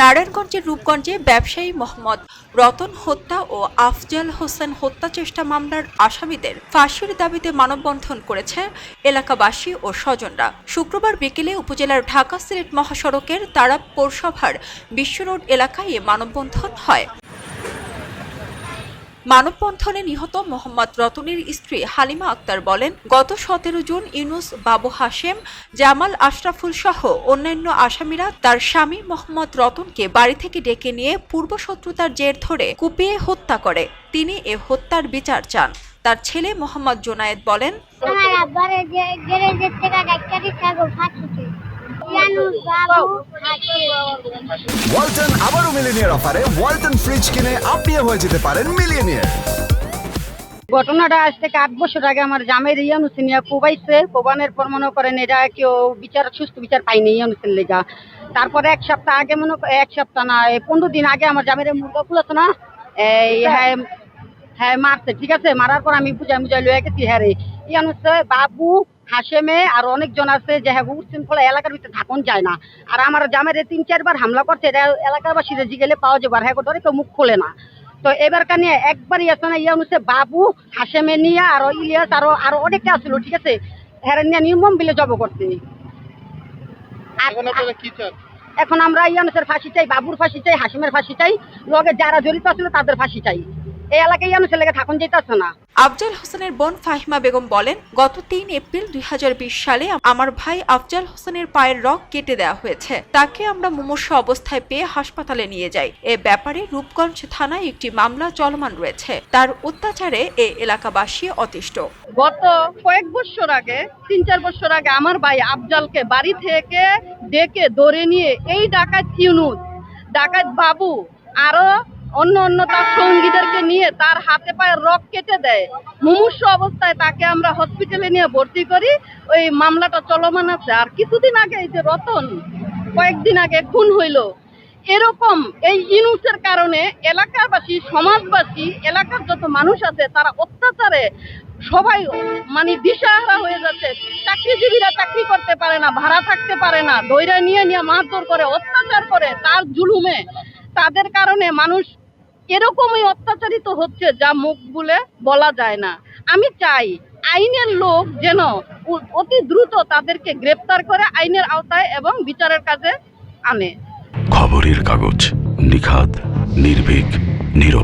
নারায়ণগঞ্জের রূপগঞ্জে ব্যবসায়ী মোহাম্মদ রতন হত্যা ও আফজাল হোসেন হত্যা চেষ্টা মামলার আসামিদের ফাঁসির দাবিতে মানববন্ধন করেছে এলাকাবাসী ও স্বজনরা। শুক্রবার বিকেলে উপজেলার ঢাকা সিলেট মহাসড়কের তারাব পৌরসভার বিশ্ব রোড এলাকায় এ মানববন্ধন হয়। মানববন্ধনে নিহত মোহাম্মদ রতনের স্ত্রী হালিমা আক্তার বলেন, গত সতেরো জুন ইউনুস বাবু হাশেম, জামাল আশরাফুল সহ অন্যান্য আসামিরা তার স্বামী মোহাম্মদ রতনকে বাড়ি থেকে ডেকে নিয়ে পূর্বশত্রুতার জের ধরে কুপিয়ে হত্যা করে। তিনি এ হত্যার বিচার চান। তার ছেলে মোহাম্মদ জোনায়েদ বলেন ওয়ালটন আবারও মিলিনিয়ার অফারে ওয়ালটন ফ্রিজ কিনে আপনিও হয়ে যেতে পারেন মিলিয়নিয়ার। ঘটনাটা আজ থেকে আট বছর আগে আমার জামের ইয়ানুসিন ইয়া কোবাইছে। কোবানের পর মনে করেন এটা কেউ বিচার সুস্থ বিচার পাইনি ইয়ানুসের লেগা। তারপরে এক সপ্তাহ আগে মনে করে এক সপ্তাহ না পনেরো দিন আগে আমার জামের মুরগা ফুল আছে না। এই হ্যাঁ হ্যাঁ মারছে ঠিক আছে? মারার পর আমি বুঝাই বুঝাই লয়ে গেছি হ্যাঁ রে। ইয়ানুসে বাবু হাসেমে আর অনেকজন আছে যে হ্যাঁ উচ্ছৃঙ্খলা এলাকার ভিতরে থাকুন যায় না। আর আমার জামের তিন চারবার হামলা করছে এটা এলাকাবাসীরা জিগেলে পাওয়া যাবে আর হ্যাঁ কেউ মুখ খোলে না। তো এবার কানে একবারই আছে না ইয়া হচ্ছে বাবু হাসেমে নিয়ে আরও ইলিয়াস আরও আরও অনেকটা আসলো ঠিক আছে? হেরেন নিয়ে নির্মম বিলে জব করতে আর- এখন আমরা ইয়ানুসের ফাঁসি চাই বাবুর ফাঁসি চাই হাসিমের ফাঁসি চাই লগে যারা জড়িত আছিল তাদের ফাঁসি চাই। এই এলাকায় ইয়ানুসের লেগে থাকুন যেতেছে না। আফজাল হোসেনের বোন ফাহিমা বেগম বলেন গত তিন এপ্রিল দুই হাজার বিশ সালে আমার ভাই আফজাল হোসেনের পায়ের রক কেটে দেওয়া হয়েছে। তাকে আমরা মুমূর্ষ অবস্থায় পেয়ে হাসপাতালে নিয়ে যাই। এ ব্যাপারে রূপগঞ্জ থানায় একটি মামলা চলমান রয়েছে। তার অত্যাচারে এ এলাকাবাসী অতিষ্ঠ। গত কয়েক বছর আগে তিন চার বছর আগে আমার ভাই আফজালকে বাড়ি থেকে ডেকে ধরে নিয়ে এই ডাকাত ইউনুস ডাকাত বাবু আরও অন্য অন্য তার সঙ্গীদেরকে নিয়ে তার হাতে পায়ে রক কেটে দেয়। মুমূর্ষ অবস্থায় তাকে আমরা হসপিটালে নিয়ে ভর্তি করি। ওই মামলাটা চলমান আছে। আর কিছুদিন আগে এই যে রতন, কয়েকদিন আগে খুন হইল। এরকম এই ইনুসের কারণে এলাকাবাসী সমাজবাসী, এলাকার যত মানুষ আছে, তারা অত্যাচারে সবাই মানে দিশাহারা হয়ে যাচ্ছে। চাকরিজীবীরা চাকরি করতে পারে না, ভাড়া থাকতে পারে না দৈরা নিয়ে নিয়ে মারধর করে, অত্যাচার করে, তার জুলুমে। তাদের কারণে মানুষ এরকমই অত্যাচারিত হচ্ছে যা মুখ বলে বলা যায় না। আমি চাই আইনের লোক যেন অতি দ্রুত তাদেরকে গ্রেপ্তার করে আইনের আওতায় এবং বিচারের কাজে আনে। খবরের কাগজ নিখাত নির্ভীক নিরপেক্ষ